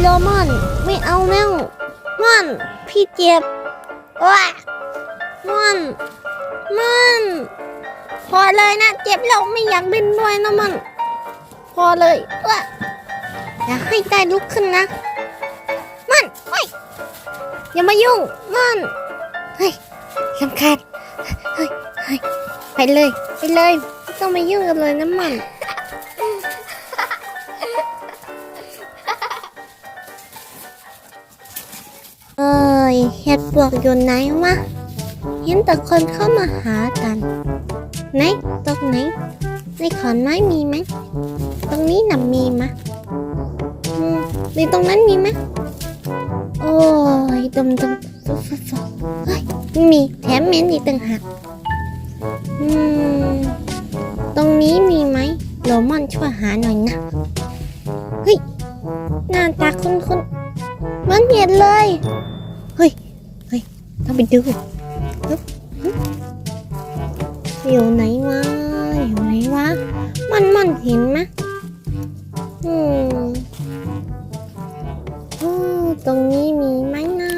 โลมอน ไม่เอาแล้วมอน พี่เจ็บว้ามอนมอนพอเลยนะ เจ็บแล้วไม่อยากเล่นด้วยนะมันพอเลยว้าอย่าให้ได้ลุกขึ้นนะมันเฮ้ยอย่ามายุ่งมันเฮ้ยสำคัญเฮ้ยเฮ้ยไปเลย ไปเลยไม่ต้องมายุ่งกันเลยนะมัน เห็ดปวกอยู่ไหนวะเห็นแต่คนเข้ามาหากันไหนตรงไหนในขอนไม้มีไหมตรงนี้น่ะมีมะอืมในตรงนั้นมีไหมโอ้ยดมดมฟฟฟเฮ้ยไม่มีแถมเหม็นอีกต่างหากอืมตรงนี้มีไหมโรมอนช่วยหาหน่อยนะเฮ้ยหน้าตาคุ้นๆเหมือนเห็นเลย ต้องไปดูอยู่ไหนวะอยู่ไหนวะมันมันเห็นไหมอืมอตรงนี้มีไหมนะ